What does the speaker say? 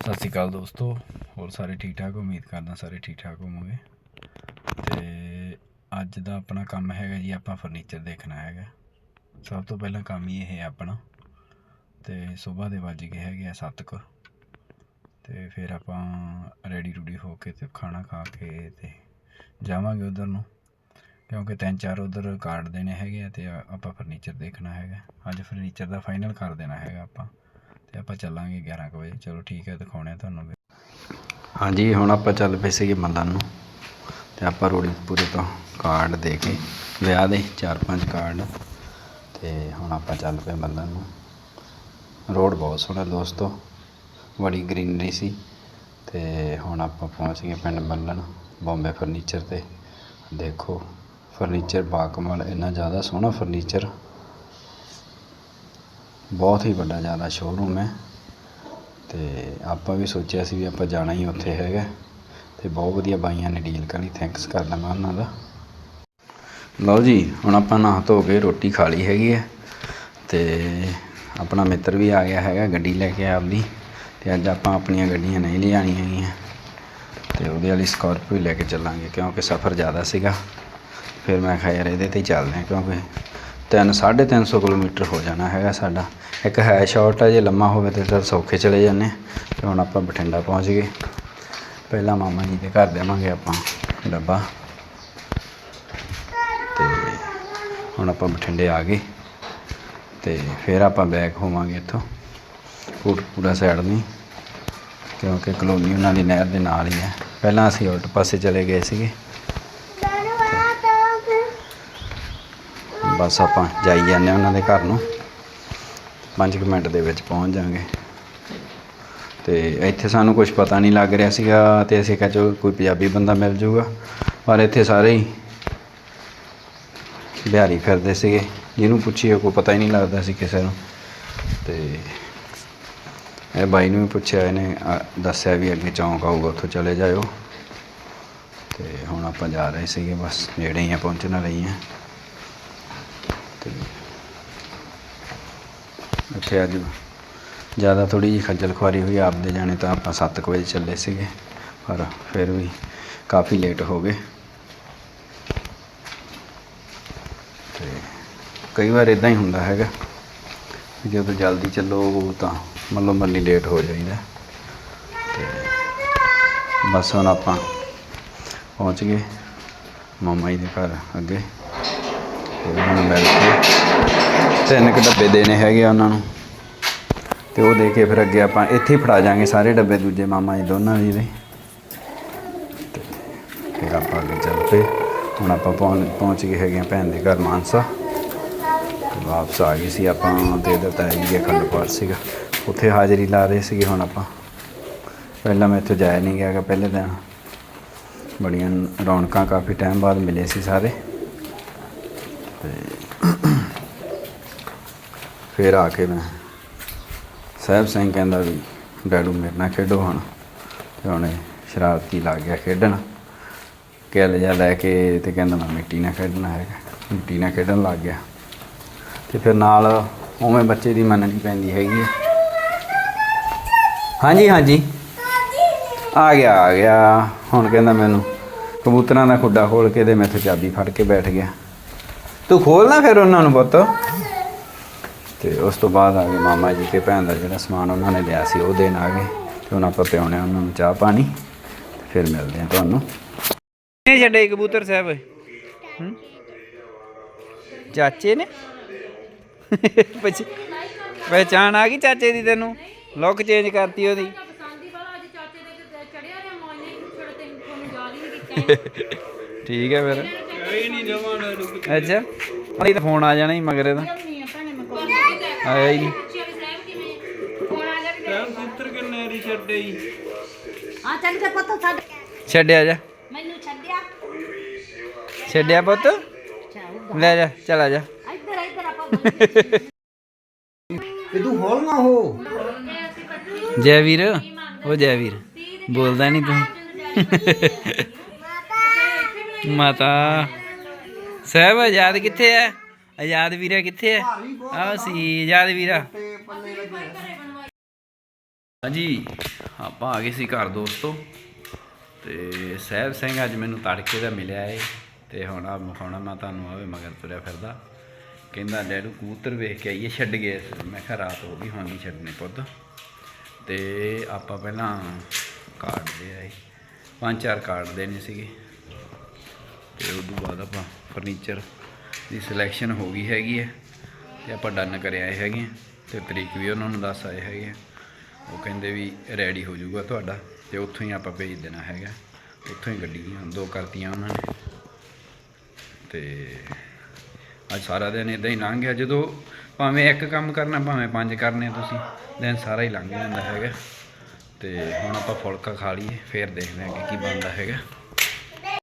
ਸਤਿ ਸ਼੍ਰੀ ਅਕਾਲ ਦੋਸਤੋ, ਹੋਰ ਸਾਰੇ ਠੀਕ ਠਾਕ? ਉਮੀਦ ਕਰਦਾ ਸਾਰੇ ਠੀਕ ਠਾਕ ਹੋਵੋਗੇ। ਤੇ ਅੱਜ ਦਾ ਆਪਣਾ ਕੰਮ ਹੈਗਾ ਜੀ, ਆਪਾਂ ਫਰਨੀਚਰ ਦੇਖਣਾ ਹੈਗਾ। ਸਭ ਤੋਂ ਪਹਿਲਾਂ ਕੰਮ ਹੀ ਇਹ ਹੈ ਆਪਣਾ। ਤੇ ਸਵੇਰ ਦੇ ਵੱਜ ਗਏ ਹੈਗੇ ਆ ਸੱਤ ਕੁ। ਤੇ ਫਿਰ ਆਪਾਂ ਰੈਡੀ ਰੂਡੀ ਹੋ ਕੇ ਤੇ ਖਾਣਾ ਖਾ ਕੇ ਤੇ ਜਾਵਾਂਗੇ ਉਧਰ ਨੂੰ। ਕਿਉਂਕਿ ਤਿੰਨ ਚਾਰ ਉਧਰ ਕਾਰਡ ਦੇਣੇ ਹੈਗੇ ਆ ਤੇ ਆਪਾਂ ਫਰਨੀਚਰ ਦੇਖਣਾ ਹੈਗਾ। ਅੱਜ ਫਰਨੀਚਰ ਦਾ ਫਾਈਨਲ ਕਰ ਦੇਣਾ ਹੈਗਾ ਆਪਾਂ। ਤੇ ਆਪਾਂ ਚੱਲਾਂਗੇ 11 ਕੁ ਵਜੇ। ਚਲੋ ਠੀਕ ਹੈ ਦਿਖਾਉਣੇ ਤੁਹਾਨੂੰ ਹਾਂਜੀ, ਹੁਣ ਆਪਾਂ ਚੱਲ ਪਏ ਸੀਗੇ ਮੱਲਨ ਨੂੰ ਤੇ ਆਪਾਂ ਰੋੜੀਪੁਰੇ ਤੋਂ ਕਾਰਡ ਦੇ ਕੇ ਵਿਆਹ ਦੇ ਚਾਰ ਪੰਜ ਕਾਰਡ ਤੇ ਹੁਣ ਆਪਾਂ ਚੱਲ ਪਏ ਮੱਲਨ ਨੂੰ। ਰੋਡ ਬਹੁਤ ਸੋਹਣਾ ਦੋਸਤੋ, ਬੜੀ ਗ੍ਰੀਨਰੀ ਸੀ ਤੇ ਹੁਣ ਆਪਾਂ ਪਹੁੰਚ ਗਏ ਪਿੰਡ ਮੱਲਨ ਬੰਬੇ ਫਰਨੀਚਰ ਤੇ। ਦੇਖੋ, ਫਰਨੀਚਰ ਬਾਕਮਾਲ ਇੰਨਾ ਜ਼ਿਆਦਾ ਸੋਹਣਾ ਫਰਨੀਚਰ। ਬਹੁਤ ਹੀ ਵੱਡਾ ਜ਼ਿਆਦਾ ਸ਼ੋਅਰੂਮ ਹੈ ਅਤੇ ਆਪਾਂ ਵੀ ਸੋਚਿਆ ਸੀ ਵੀ ਆਪਾਂ ਜਾਣਾ ਹੀ ਉੱਥੇ ਹੈਗਾ ਅਤੇ ਬਹੁਤ ਵਧੀਆ ਬਾਈਆਂ ਨੇ ਡੀਲ ਕਰੀ ਥੈਂਕਸ ਕਰਦਾ ਮੈਂ ਉਹਨਾਂ ਦਾ। ਲਓ ਜੀ, ਹੁਣ ਆਪਾਂ ਨਹਾ ਧੋ ਕੇ ਰੋਟੀ ਖਾ ਲਈ ਹੈਗੀ ਹੈ ਤੇ ਆਪਣਾ ਮਿੱਤਰ ਵੀ ਆ ਗਿਆ ਹੈਗਾ ਗੱਡੀ ਲੈ ਕੇ ਆਪਦੀ ਤੇ ਅੱਜ ਆਪਾਂ ਆਪਣੀਆਂ ਗੱਡੀਆਂ ਨਹੀਂ ਲਿਆਣੀਆਂ ਹੈਗੀਆਂ ਤੇ ਉਹਦੇ ਵਾਲੀ ਸਕਾਰਪੀਓ ਲੈ ਕੇ ਚੱਲਾਂਗੇ ਕਿਉਂਕਿ ਸਫ਼ਰ ਜ਼ਿਆਦਾ ਸੀਗਾ। ਫਿਰ ਮੈਂ ਕਿਹਾ ਯਾਰ ਇਹਦੇ ਤੇ ਹੀ ਚੱਲਦੇ ਹਾਂ ਕਿਉਂਕਿ ਤਿੰਨ 350 ਕਿਲੋਮੀਟਰ ਹੋ ਜਾਣਾ ਹੈਗਾ ਸਾਡਾ। ਇੱਕ ਹੈ ਸ਼ਾਰਟ ਹੈ, ਜੇ ਲੰਮਾ ਹੋਵੇ ਤੇ ਤਾਂ ਸੌਖੇ ਚਲੇ ਜਾਂਦੇ ਹਾਂ। ਤੇ ਹੁਣ ਆਪਾਂ ਬਠਿੰਡਾ ਪਹੁੰਚ ਗਏ। ਪਹਿਲਾਂ ਮਾਮਾ ਜੀ ਦੇ ਘਰ ਦੇਵਾਂਗੇ ਆਪਾਂ ਡੱਬਾ। ਤੇ ਹੁਣ ਆਪਾਂ ਬਠਿੰਡੇ ਆ ਗਏ। ਤੇ ਫਿਰ ਆਪਾਂ ਬੈਕ ਹੋਵਾਂਗੇ ਇੱਥੋਂ। ਕੋਟਪੂਰਾ ਸਾਈਡ ਨਹੀਂ ਕਿਉਂਕਿ ਕਲੋਨੀ ਉਹਨਾਂ ਦੀ ਨਹਿਰ ਦੇ ਨਾਲ ਹੀ ਹੈ। ਪਹਿਲਾਂ ਅਸੀਂ ਉਲਟ ਪਾਸੇ ਚਲੇ ਗਏ ਸੀਗੇ। ਬਸ ਆਪਾਂ ਜਾਈ ਜਾਂਦੇ ਹਾਂ ਉਹਨਾਂ ਦੇ ਘਰ ਨੂੰ। 5 ਮਿੰਟ ਦੇ ਵਿੱਚ ਪਹੁੰਚ ਜਾਾਂਗੇ ਤੇ ਇੱਥੇ ਸਾਨੂੰ ਕੁਝ ਪਤਾ ਨਹੀਂ ਲੱਗ ਰਿਹਾ ਸੀਗਾ ਤੇ ਅਸੀਂ ਕਿਹਾ ਚਲੋ ਕੋਈ ਪੰਜਾਬੀ ਬੰਦਾ ਮਿਲ ਜਾਊਗਾ ਪਰ ਇੱਥੇ ਸਾਰੇ ਹੀ ਬਿਹਾਰੀ ਫਿਰਦੇ ਸੀਗੇ। ਜਿਹਨੂੰ ਪੁੱਛੀਏ, ਕੋਈ ਪਤਾ ਹੀ ਨਹੀਂ ਲੱਗਦਾ ਸੀ ਕਿਸੇ ਨੂੰ। ਤੇ ਇਹ ਬਾਈ ਨੂੰ ਵੀ ਪੁੱਛਿਆ, ਇਹਨੇ ਦੱਸਿਆ ਵੀ ਅੱਗੇ ਚੌਂਕ ਆਊਗਾ, ਉੱਥੋਂ ਚਲੇ ਜਾਇਓ। ਤੇ ਹੁਣ ਆਪਾਂ ਜਾ ਰਹੇ ਸੀਗੇ, ਬਸ ਨੇੜੇ ਹੀ ਆ, ਪਹੁੰਚਣ ਵਾਲੇ ਹੀ ਆ। ਤੇ ਇੱਥੇ ਅੱਜ ਜ਼ਿਆਦਾ ਥੋੜੀ ਜਿਹੀ ਖੱਜਲ ਖੁਆਰੀ ਹੋਈ ਆਪਦੇ ਜਾਣੇ ਤਾਂ ਆਪਾਂ 7 ਵਜੇ ਚੱਲੇ ਸੀਗੇ, ਪਰ ਫਿਰ ਵੀ ਕਾਫੀ ਲੇਟ ਹੋ ਗਏ। ਤੇ ਕਈ ਵਾਰ ਇਦਾਂ ਹੀ ਹੁੰਦਾ ਹੈਗਾ ਜਦੋਂ ਜਲਦੀ ਚੱਲੋ ਤਾਂ ਮੱਲੋ ਮੱਲੀ ਲੇਟ ਹੋ ਜਾਈਦਾ। ਤੇ ਬਸ ਹੁਣ ਆਪਾਂ ਪਹੁੰਚ ਗਏ ਮਾਮਾ ਜੀ ਦੇ ਘਰ ਅੱਗੇ। ਤੇ ਉਹਨਾਂ ਨੂੰ ਮਿਲ ਕੇ ਤਿੰਨ ਕੁ ਡੱਬੇ ਦੇਣੇ ਹੈਗੇ ਆ ਉਹਨਾਂ ਨੂੰ। ਤੇ ਉਹ ਦੇ ਕੇ ਫਿਰ ਅੱਗੇ ਆਪਾਂ ਇੱਥੇ ਹੀ ਫੜਾ ਜਾਾਂਗੇ ਸਾਰੇ ਡੱਬੇ ਦੂਜੇ ਮਾਮਾ ਜੀ ਦੋਨਾਂ ਜੀ ਦੇ ਤੇ ਫਿਰ ਆਪਾਂ ਅੱਗੇ ਚੱਲ ਪਏ। ਹੁਣ ਆਪਾਂ ਪਹੁੰਚ ਪਹੁੰਚ ਗਏ ਹੈਗੇ ਆ ਭੈਣ ਦੇ ਘਰ ਮਾਨਸਾ। ਤੇ ਵਾਪਸ ਆ ਗਏ ਸੀ ਆਪਾਂ ਤੇ ਦਿੱਤਾ ਜੀ ਅਖੰਡ ਪਾਠ ਸੀਗਾ। ਉੱਥੇ ਹਾਜ਼ਰੀ ਲਾ ਰਹੇ ਸੀਗੇ ਹੁਣ ਆਪਾਂ। ਪਹਿਲਾਂ ਮੈਂ ਇੱਥੇ ਜਾਇਆ ਨਹੀਂ ਗਿਆ ਗਾ ਪਹਿਲੇ ਦਿਨ। ਬੜੀਆਂ ਰੌਣਕਾਂ ਕਾਫੀ ਟਾਈਮ ਬਾਅਦ ਮਿਲੇ ਸੀ ਸਾਰੇ। ਤੇ ਫਿਰ ਆ ਕੇ ਮੈਂ ਸਾਹਿਬ ਸਿੰਘ ਕਹਿੰਦਾ ਵੀ, ਡੈਡੂ ਮੇਰੇ ਨਾਲ ਖੇਡੋ ਹੁਣ। ਤੇ ਹੁਣ ਸ਼ਰਾਰਤੀ ਲੱਗ ਗਿਆ ਖੇਡਣ। ਕਿੱਲ ਜਾ ਲੈ ਕੇ ਤੇ ਕਹਿੰਦਾ ਮੈਂ ਮਿੱਟੀ ਨਾਲ ਖੇਡਣਾ ਹੈਗਾ। ਮਿੱਟੀ ਨਾਲ ਖੇਡਣ ਲੱਗ ਗਿਆ। ਤੇ ਫਿਰ ਨਾਲ ਉਵੇਂ ਬੱਚੇ ਦੀ ਮੰਨਣੀ ਪੈਂਦੀ ਹੈਗੀ ਹੈ ਹਾਂਜੀ ਹਾਂਜੀ। ਆ ਗਿਆ ਆ ਗਿਆ। ਹੁਣ ਕਹਿੰਦਾ ਮੈਨੂੰ ਕਬੂਤਰਾਂ ਦਾ ਖੁੱਡਾ ਖੋਲ ਕੇ ਤੇ ਮੈਥੋਂ ਚਾਬੀ ਫੜ ਕੇ ਬੈਠ ਗਿਆ। ਤੂੰ ਖੋਲਣਾ ਫਿਰ ਉਹਨਾਂ ਨੂੰ ਪੁੱਤ। ਤੇ ਉਸ ਤੋਂ ਬਾਅਦ ਆ ਗਏ ਮਾਮਾ ਜੀ ਤੇ ਭੈਣ ਦਾ ਜਿਹੜਾ ਸਮਾਨ ਉਹਨਾਂ ਨੇ ਲਿਆ ਸੀ, ਉਹ ਦੇਣ ਆ ਗਏ ਤੇ ਹੁਣ ਆਪਾਂ ਪਿਉਣੇ ਉਹਨਾਂ ਨੂੰ ਚਾਹ ਪਾਣੀ ਤੇ ਫਿਰ ਮਿਲਦੇ ਆ ਤੁਹਾਨੂੰ। ਨਹੀਂ ਛੱਡੇ ਕਬੂਤਰ ਸਾਹਿਬ? ਚਾਚੇ ਨੇ? ਪਹਿਚਾਣ ਆ ਗਈ ਚਾਚੇ ਦੀ ਤੈਨੂੰ? ਲੁੱਕ ਚੇਂਜ ਕਰਤੀ ਉਹਦੀ। ਠੀਕ ਹੈ ਫਿਰ। ਅੱਛਾ। ਅਲੀ ਤਾਂ ਫੋਨ ਆ ਜਾਣਾ ਹੀ ਮਗਰੇ ਦਾ ਆਇਆ ਹੀ ਨਹੀਂ। ਕਿੰਨੇ ਰੀ ਛੱਡੇ ਹੀ ਤੇ ਪਤਾ ਛੱਡ। ਛੱਡਿਆ ਜਾ। ਮੈਨੂੰ ਛੱਡਿਆ। ਛੱਡਿਆ ਪੁੱਤ? ਲੈ ਜਾ ਚਲਾ ਜਾ। ਇੱਧਰ ਇੱਧਰ ਆਪਾਂ ਤੇ ਤੂੰ ਹੌਲ ਨਾ ਹੋ। ਜੈ ਵੀਰ ਉਹ ਜੈ ਵੀਰ। ਬੋਲਦਾ ਨਹੀਂ ਤੂੰ। ਮਾਤਾ। ਸਾਹਿਬ ਆਜ਼ਾਦ ਕਿੱਥੇ ਹੈ ਆਜ਼ਾਦ ਵੀਰਾ ਕਿੱਥੇ ਹੈ ਆ ਸੀ ਆਜ਼ਾਦ ਵੀਰਾ। ਹਾਂਜੀ, ਆਪਾਂ ਆ ਗਏ ਸੀ ਘਰ ਦੋਸਤੋ। ਤੇ ਸਹਿਬ ਸਿੰਘ ਅੱਜ ਮੈਨੂੰ ਤੜਕੇ ਦਾ ਮਿਲਿਆ ਏ, ਤੇ ਹੁਣ ਆ ਮਖਾਉਣਾ ਮੈਂ ਤੁਹਾਨੂੰ ਆਵੇ ਮਗਰ ਤੁਰਿਆ ਫਿਰਦਾ। ਕਹਿੰਦਾ, ਡੈਡੂ, ਕਬੂਤਰ ਵੇਖ ਕੇ ਆਈਏ, ਛੱਡ ਗਏ ਮੈਂ ਕਿਹਾ, ਰਾਤ ਹੋ ਗਈ, ਹੁਣ ਨਹੀਂ ਛੱਡਣੇ ਪੁੱਤ। ਤੇ ਆਪਾਂ ਪਹਿਲਾਂ ਕਾਰਡ ਦੇ ਆਏ। ਪੰਜ ਚਾਰ ਕਾਰਡ ਦੇਣੇ ਸੀਗੇ। ਤੇ ਉਸ ਤੋਂ ਬਾਅਦ ਆਪਾਂ ਫਰਨੀਚਰ ਦੀ ਸਿਲੈਕਸ਼ਨ ਹੋ ਗਈ ਹੈਗੀ ਹੈ ਤੇ ਆਪਾਂ ਡਨ ਕਰਿਆ ਆਏ ਹੈਗੇ ਹਾਂ ਤੇ ਤਰੀਕ ਵੀ ਉਹਨਾਂ ਨੂੰ ਦੱਸ ਆਏ ਹੈਗੇ ਹਾਂ। ਉਹ ਕਹਿੰਦੇ ਵੀ ਰੈਡੀ ਹੋ ਜਾਊਗਾ ਤੁਹਾਡਾ ਤੇ ਉੱਥੋਂ ਹੀ ਆਪਾਂ ਭੇਜ ਦੇਣਾ ਹੈਗਾ। ਉੱਥੋਂ ਹੀ ਗੱਡੀਆਂ, ਦੋ ਕਰਤੀਆਂ ਉਹਨਾਂ ਨੇ। ਤੇ ਅੱਜ ਸਾਰਾ ਦਿਨ ਇਦਾਂ ਹੀ ਲੰਘ ਗਿਆ। ਜਦੋਂ ਭਾਵੇਂ ਇੱਕ ਕੰਮ ਕਰਨਾ, ਭਾਵੇਂ ਪੰਜ ਕਰਨੇ ਤੁਸੀਂ, ਦਿਨ ਸਾਰਾ ਹੀ ਲੰਘ ਜਾਂਦਾ ਹੈਗਾ। ਤੇ ਹੁਣ ਆਪਾਂ ਫੁਲਕਾ ਖਾ ਲਈਏ, ਫੇਰ ਦੇਖਦੇ ਹਾਂ ਕਿ ਕੀ ਬਣਦਾ ਹੈਗਾ।